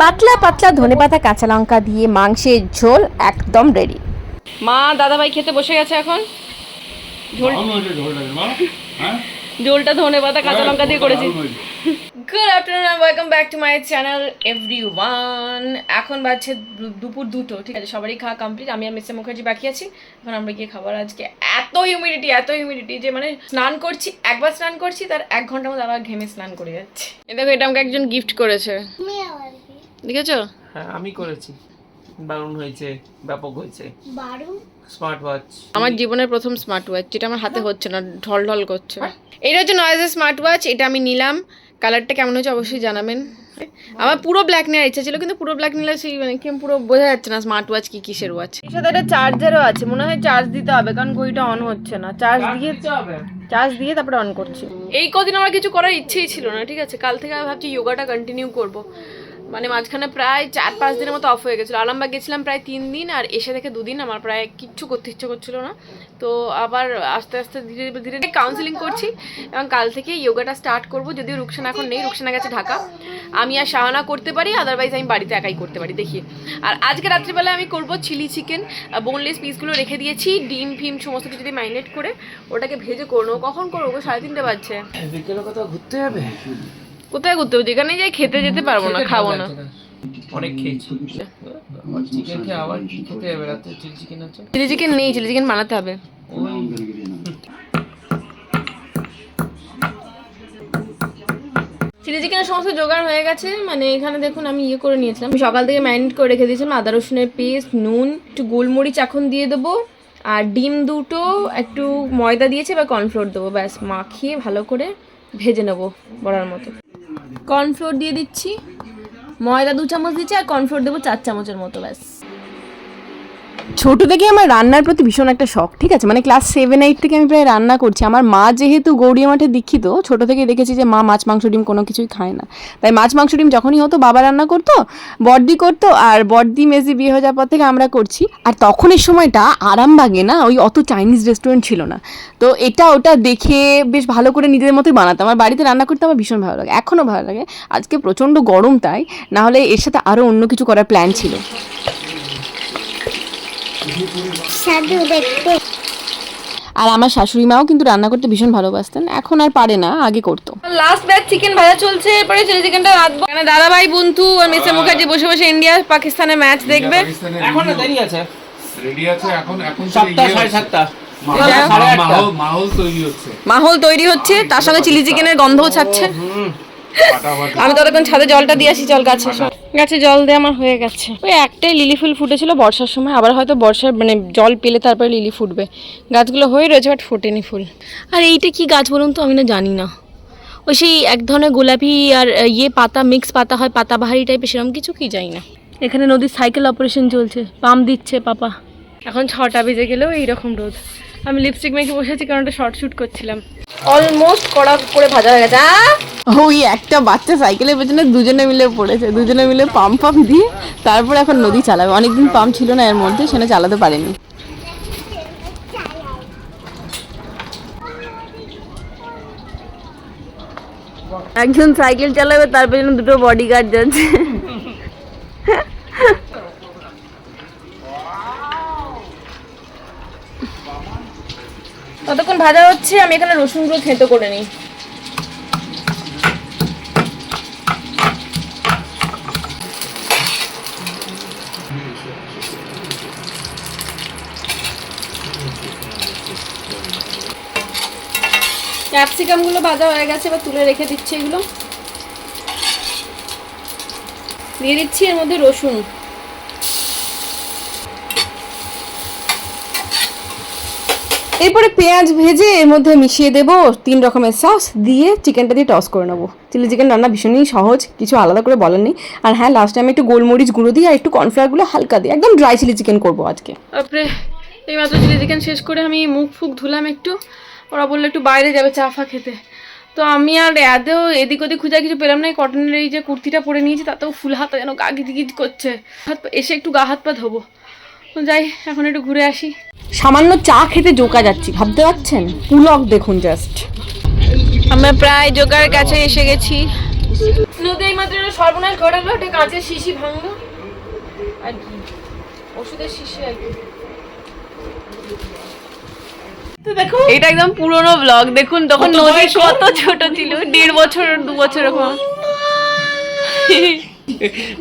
পাতলা পাতলা ধনেপাতা কাঁচা লঙ্কা দিয়ে মাংসের ঝোল একদম রেডি মা দাদাভাই খেতে বসে গেছে এখন। ঝোল ঝোলটা হ্যাঁ? ঝোলটা ধনেপাতা কাঁচা লঙ্কা দিয়ে করেছি। Good afternoon and welcome back to my channel everyone এখন বাজছে দুপুর দুটো ঠিক আছে? সবারই খাওয়া কমপ্লিট আমি আর মিস্টার মুখার্জি বাকি আছি। এখন আমরা গিয়ে খাবার আজকে। এত হিউমিডিটি এত হিউমিডিটি যে মানে স্নান করছি একবার স্নান করছি তার এক ঘণ্টার মধ্যে আবার ঘেমে স্নান করে যাচ্ছে। এ দেখো এটা আমাকে একজন গিফট করেছে। দেখেছ হ্যাঁ আমি করেছি। দারুণ হয়েছে ব্যাপক হয়েছে। বারো স্মার্ট ওয়াচ আমার জীবনের প্রথম স্মার্ট ওয়াচ যেটা আমার হাতে হচ্ছে না ঢল ঢল করছে। এটা হচ্ছে নয়েজের স্মার্ট ওয়াচ এটা আমি নিলাম। কালারটা কেমন হয়েছে অবশ্যই জানাবেন। আমার পুরো ব্ল্যাক নেওয়ার ইচ্ছা ছিল কিন্তু পুরো ব্ল্যাক নিলে সেই মানে কি পুরো বোঝা যাচ্ছে না স্মার্ট ওয়াচ কি কিসের ওয়াচ এর সাথে একটা চার্জারও আছে মনে হয় চার্জ দিতে হবে কারণ ঘড়িটা অন হচ্ছে না। চার্জ দিয়ে হবে? চার্জ দিয়ে তারপরে অন করছি। এই কদিন আমার কিছু করার ইচ্ছেই ছিল না ঠিক আছে? কাল থেকে আমি ভাবছি যোগাটা কন্টিনিউ করব। মানে মাঝখানে প্রায় চার পাঁচ দিনের মতো অফ হয়ে গেছিল। আরামবাগ গেছিলাম প্রায় তিন দিন আর এসে থেকে দুদিন আমার প্রায় কিচ্ছু করতে ইচ্ছে করছিল না। তো আবার আস্তে আস্তে ধীরে ধীরে ধীরে কাউন্সিলিং করছি এবং কাল থেকে যোগাটা স্টার্ট করব। যদিও রুকসানা এখন নেই, রুকসানা গেছে ঢাকা। আমি আর শাহানা করতে পারি আদারওয়াইজ আমি বাড়িতে একাই করতে পারি, দেখি। আর আজকে রাত্রিবেলা আমি করব চিলি চিকেন বোনলেস পিসগুলো রেখে দিয়েছি, ডিম, ফিম সমস্ত কিছু দিয়ে ম্যারিনেট করে। ওটাকে ভেজে করব। কখন করব সাড়ে তিনটে বাজছে। বিকেলে কোথাও ঘুরতে যাবে? কোথায় ঘুরতে হবে? যেখানে যাই খেতে যেতে পারব না খাব না। অনেক খেয়েছি। চিকেন খেয়ে আবার খেতে যাবে রাতে চিলি চিকেন আছে। চিলি চিকেন নেই চিলি চিকেন বানাতে হবে। চিলি চিকেনের সমস্ত জোগাড় হয়ে গেছে। মানে এখানে দেখুন আমি ইয়ে করে নিয়েছিলাম। আমি সকাল থেকে ম্যারিনেট করে রেখে দিয়েছিলাম। আদা রসুনের পেস্ট নুন একটু গোলমরিচ এখন দিয়ে দেবো। আর ডিম দুটো একটু ময়দা দিয়েছে বা কর্নফ্লোর দেবো। ব্যাস মাখিয়ে ভালো করে ভেজে নেব বড়ার মতো। কর্নফ্লোর দিয়ে দিচ্ছি। ময়দা দু চামচ দিচ্ছি আর কর্নফ্লোর দেবো চার চামচের মতো ব্যাস। ছোট থেকে আমার রান্নার প্রতি ভীষণ একটা শখ, ঠিক আছে? মানে ক্লাস সেভেন এইট থেকে আমি প্রায় রান্না করছি। আমার মা যেহেতু গৌড়িয়া মাঠে দীক্ষিত, ছোট থেকে দেখেছি যে মা মাছ, মাংস, ডিম কোনো কিছুই খায় না। তাই মাছ, মাংস, ডিম যখনই হতো বাবা রান্না করতো বর্দি করতো আর বর্দি মেজি বিয়ে হয়ে যাওয়ার পর থেকে আমরা করছি। আর তখনের সময়টা আরামবাগে না, ওই অত চাইনিজ রেস্টুরেন্ট ছিল না। তো এটা ওটা দেখে বেশ ভালো করে নিজেদের মতোই বানাতাম। আমার বাড়িতে রান্না করতে আমার ভীষণ ভালো লাগে। এখনও ভালো লাগে। আজকে প্রচণ্ড গরম তাই না হলে এর সাথে আরও অন্য কিছু করার প্ল্যান ছিল। সাধু দেখতে। আর আমার শাশুড়ি মাও কিন্তু রান্না করতে ভীষণ ভালোবাসতেন। এখন আর পারে না আগে করতো। লাস্ট ব্যাচ চিকেন ভাজা চলছে এরপরে চিলি চিকেনটা রাঁধবো। এখানে দাদা ভাই বন্ধু আর মিস্টার মুখার্জি বসে বসে ইন্ডিয়া পাকিস্তানের ম্যাচ দেখবে। এখন না দেরি আছে। রেডি আছে এখন এখন সাতটা ইয়ে সাড়ে সাতটা। মাহল- তৈরি হচ্ছে। মাহল তৈরি হচ্ছে তার সঙ্গে চিলি চিকেনের গন্ধও ছাড়ছে। আমি ততক্ষণ ছাদে জলটা দিয়ে আসি জল গাছে। গাছে জল দিয়ে আমার হয়ে গেছে। ওই একটাই লিলি ফুল ফুটেছিল বর্ষার সময় আবার হয়তো বর্ষার মানে জল পেলে তারপরে লিলি ফুটবে। গাছগুলো হয়ে রয়েছে বাট ফোটেনি ফুল। আর এইটা কি গাছ বলুন তো আমি না জানি না। ওই সেই এক ধরনের গোলাপি আর ইয়ে পাতা মিক্স পাতা হয় পাতাবাহারি টাইপের সেরকম কিছু কি জানি না। এখানে নদীর সাইকেল অপারেশন চলছে পাম্প দিচ্ছে পাপা। এখন ছটা বেজে গেলেও এইরকম রোদ। আমি লিপস্টিক মেখে বসে আছি কারণ একটা শর্ট শুট করছিলাম। অলমোস্ট কড়া করে ভাজা হয়ে গেছে ওই একটা বাচ্চা সাইকেলের পেছনে দুজনে মিলে পড়েছে। দুজনে মিলে পাম্প পাম্প দিয়ে তারপর এখন নদী চালাবে। অনেকদিন পাম্প ছিল না এর মধ্যে সেটা চালাতে পারেনি। একজন সাইকেল চালাবে তার পেছনে দুটো বডিগার্ড যাচ্ছে ততক্ষণ ভাজা হচ্ছে, আমি এখানে রসুনগুলো থেঁতো করে নিই। ক্যাপসিকামগুলো ভাজা হয়ে গেছে, এবার তুলে রেখে দিচ্ছি এগুলো। দিয়ে দিচ্ছি এর মধ্যে রসুন। এরপরে পেঁয়াজ ভেজে এর মধ্যে মিশিয়ে দেবো তিন রকমের সস দিয়ে চিকেনটা দিয়ে টস করে নেব। চিলি চিকেন রান্না ভীষণই সহজ, কিছু আলাদা করে বলার নেই। আর হ্যাঁ লাস্ট টাইম একটু গোলমরিচ গুঁড়ো দিয়ে আর একটু কর্নফ্লাওয়ারগুলো হালকা দিয়ে, একদম ড্রাই চিলি চিকেন করব আজকে। তারপরে এই মাত্র চিলি চিকেন শেষ করে আমি মুখ ফুক ধুলাম একটু। ওরা বলল একটু বাইরে যাবে চা ফা খেতে। তো আমি আর এদেও এদিক ওদিক খুঁজে কিছু পেলাম না, এই কটনের এই যে কুর্তিটা পরে নিয়েছি, তাতেও ফুল হাতা যেন গা গিজ করছে। হাত এসে একটু গা হাত পা ধোবো। যাই এখন একটু ঘুরে আসি। সামান্য চা খেতে জোকা যাচ্ছি ভাবতে পারছেন? পুলক দেখুন জাস্ট আমরা প্রায় জোকার কাছে এসে গেছি। নদী এই মাত্র সর্বনাশ ঘটালো একটা কাঁচের শিশি ভাঙলো। আর কি ওষুধের শিশি আর কি। তো দেখো এটা একদম পুরনো ব্লগ দেখুন তখন নদী কত ছোট ছিল দেড় বছর দু বছর এরকম।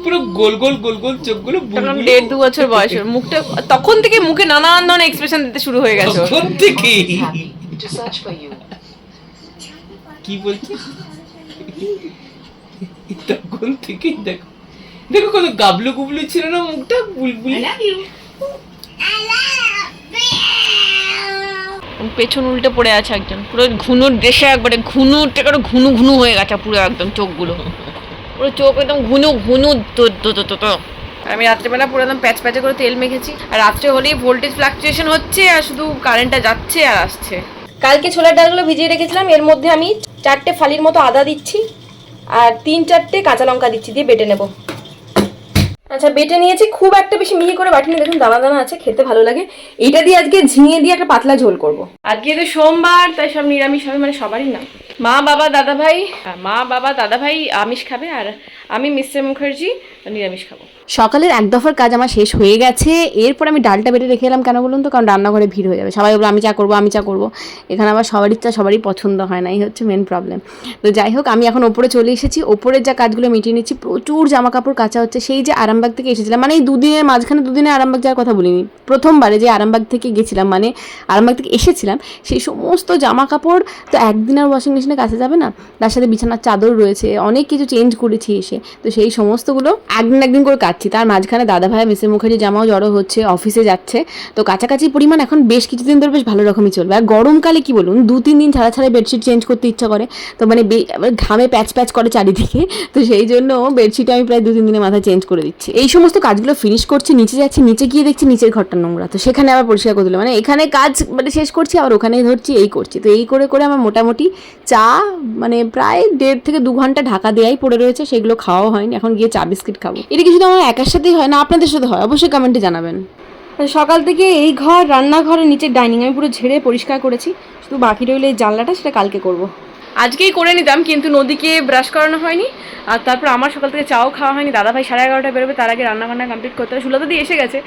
পুরো গোল গোল গোল গোল চোখগুলো তখন দেড় দু বছর বয়স। মুখটা তখন থেকে মুখে নানান ধরনের এক্সপ্রেশন দিতে শুরু হয়ে গেছে। তখন থেকে. কি বলছি? তখন থেকেই দেখো দেখো কত গাবলু গুবলু ছিল না মুখটা? বুলবুলি। পেছন উল্টে পড়ে আছে একজন। পুরো ঘুনুর দেশে একবারে ঘুনুর থেকে ঘুনু ঘুনু হয়ে গেছে পুরো একদম চোখগুলো। পুরো চোখ একদম ঘুনু ঘুনু তো তো তো তো তো। আর আমি রাত্রেবেলা পুরো একদম প্যাচ প্যাচে করে তেল মেখেছি। আর রাত্রে হলেই ভোল্টেজ ফ্লাকচুয়েশন হচ্ছে আর শুধু কারেন্টটা যাচ্ছে আর আসছে। কালকে ছোলার ডালগুলো ভিজিয়ে রেখেছিলাম এর মধ্যে আমি চারটে ফালির মতো আদা দিচ্ছি আর তিন চারটে কাঁচা লঙ্কা দিচ্ছি দিয়ে বেটে নেব। আচ্ছা বেটে নিয়েছি খুব একটা বেশি মিহি করে বাটিনি দেখুন দানা দানা আছে খেতে ভালো লাগে। এইটা দিয়ে আজকে ঝিঙে দিয়ে একটা পাতলা ঝোল করব। আজকে তো সোমবার তাই সব নিরামিষ হবে মানে সবারই না। মা বাবা দাদা ভাই মা বাবা দাদা ভাই আমিষ খাবে আর আমি মিস্টার মুখার্জি নিরামিষ খাব। সকালের এক দফার কাজ আমার শেষ হয়ে গেছে। এরপর আমি ডালটা বেটে রেখে এলাম কেন বলুন তো? কারণ রান্নাঘরে ভিড় হয়ে যাবে। সবাই বলব, আমি চা করব, আমি চা করব। এখানে আবার সবারই চা, সবারই পছন্দ হয় না। এই হচ্ছে মেন প্রবলেম তো যাই হোক, আমি এখন ওপরে চলে এসেছি। ওপরের যা কাজগুলো মিটিয়ে নিচ্ছি, প্রচুর জামা কাপড় কাচা হচ্ছে। সেই যে আরামবাগ থেকে এসেছিলাম মানে এই দুদিনের মাঝখানে, দুদিনে আরামবাগ যাওয়ার কথা বলিনি। প্রথমবারে যে আরামবাগ থেকে গেছিলাম মানে আরামবাগ থেকে এসেছিলাম, সেই সমস্ত জামা কাপড় তো একদিন আর ওয়াশিং মেশিনে কাছে যাবে না? তার সাথে বিছানার চাদর রয়েছে, অনেক কিছু চেঞ্জ করেছি এসে। তো সেই সমস্তগুলো একদিন একদিন করে কাচ্ছি তার মাঝখানে দাদা ভাই মিসের মুখার্জি জামাও জড়ো হচ্ছে, অফিসে যাচ্ছে। তো কাছাকাছি পরিমাণ এখন বেশ কিছুদিন ধরে বেশ ভালো রকমই চলবে। আর গরমকালে কি বলুন, দু, তিন দিন ছাড়া ছাড়া বেডশিট চেঞ্জ করতে ইচ্ছা করে। তো মানে ঘামে প্যাচ প্যাচ করে চারিদিকে। তো সেই জন্য বেডশিট আমি প্রায় দু, তিন দিনের মাথায় চেঞ্জ করে দিচ্ছি। এই সমস্ত কাজগুলো ফিনিশ করছি, নিচে যাচ্ছি, নিচে গিয়ে দেখছি নিচের ঘরটা নোংরা। তো সেখানে আবার পরিষ্কার করে দিল মানে এখানে কাজ মানে শেষ করছি, আবার ওখানেই ধরছি, এই করছি। তো এই করে করে আমার মোটামুটি চা মানে প্রায় দেড় থেকে দু ঘণ্টা ঢাকা দেওয়াই পড়ে রয়েছে। সেগুলো খাওয়াও হয়নি, এখন গিয়ে চা বিস্কিট খাব। এটা কি শুধু আমার একার সাথেই হয় না, আপনাদের সাথে হয়? অবশ্যই কমেন্টে জানাবেন। সকাল থেকে এই ঘর, রান্নাঘরের নিচে ডাইনিং আমি পুরো ঝেড়ে পরিষ্কার করেছি, শুধু বাকি রইলে এই জানলাটা, সেটা কালকে করব। আজকেই করে নিতাম, কিন্তু নদীকে ব্রাশ করানো হয়নি। আর তারপর আমার সকাল থেকে চাও খাওয়া হয়নি দাদা ভাই সাড়ে এগারোটা বেরোবে, তার আগে রান্না বান্না কমপ্লিট করতে হবে। সুলতা দিয়ে এসে গেছে।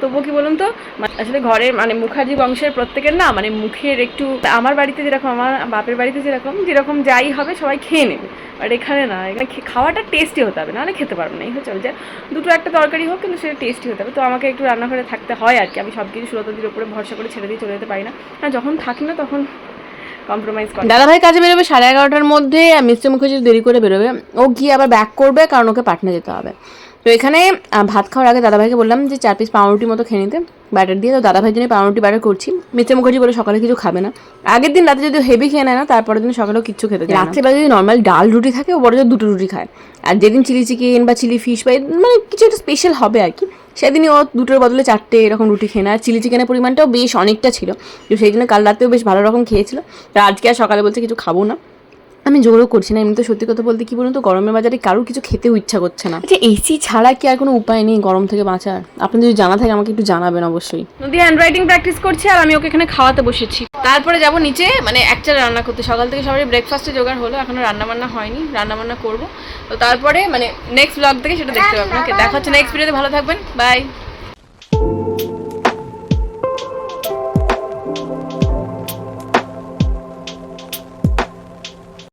তবুও কি বলুন তো মানে আসলে ঘরে মানে মুখার্জি বংশের প্রত্যেকের না মানে মুখের একটু, আমার বাড়িতে যেরকম, আমার বাপের বাড়িতে যেরকম যেরকম যাই হবে, সবাই খেয়ে নেবে। বাট এখানে না, এখানে খাওয়াটা টেস্টি হতে হবে, নাহলে খেতে পারব না, এই হচ্ছে যে দুটো একটা তরকারি হোক, কিন্তু সেটা টেস্টি হতে হবে। তো আমাকে একটু রান্নাঘরে থাকতে হয় আর কি, আমি সব কিছু সুলতাদির উপরে ভরসা করে ছেড়ে দিয়ে চলে যেতে পারি না। আর যখন থাকি না, তখন কম্প্রোমাইজ করে। দাদাভাই কাজে বেরোবে সাড়ে এগারোটার মধ্যে মিস্টার মুখার্জি দেরি করে বেরোবে, ও গিয়ে আবার ব্যাক করবে কারণ ওকে পাটনা যেতে হবে। তো এখানে ভাত খাওয়ার আগে দাদাভাইকে বললাম যে চার পিস পাউরুটি মতো খেয়ে নিতে ব্যাটার দিয়ে। তো দাদাভাইয়ের জন্য পাউরুটি ব্যাটার করছি। মিস্টার মুখার্জি বলে সকালে কিছু খাবে না। আগের দিন রাতে যদি হেভি খেয়ে নেয় না, তারপরের দিন সকালেও কিছু খেতে চায়। রাত্রেবেলা যদি নর্মাল ডাল রুটি থাকে, ও বড় দুটো রুটি খায়। আর যেদিন চিলি চিকেন বা চিলি ফিশ বা মানে কিছু একটা স্পেশাল হবে আর কি। সেদিনই ও দুটোর বদলে চারটে এরকম রুটি খেয়ে নেয়। আর চিলি চিকেনের পরিমাণটাও বেশ অনেকটা ছিল। তো সেই জন্য কাল রাতেও বেশ ভালো রকম খেয়েছিল। তো আজকে আর সকালে বলছে কিছু খাব না। আমি জোরও করছি না এমনিতে সত্যি কথা বলতে কি বলুন তো গরমের বাজারে কারোর কিছু খেতেও ইচ্ছা করছে না। আচ্ছা এসি ছাড়া কি আর কোনো উপায় নেই গরম থেকে বাঁচার? আপনি যদি জানা থাকে আমাকে একটু জানাবেন অবশ্যই। নদী হ্যান্ড রাইটিং প্র্যাকটিস করছে আর আমি ওকে এখানে খাওয়াতে বসেছি। তারপরে যাব নিচে মানে একটা রান্না করতে। সকাল থেকে সবারই ব্রেকফাস্টে জোগাড় হলো এখনও রান্না বান্না হয়নি রান্না বান্না করব। তো তারপরে মানে নেক্সট ব্লগ থেকে সেটা দেখতে পাবেন ওকে দেখা হচ্ছে নেক্সট ভিডিওতে ভালো থাকবেন বাই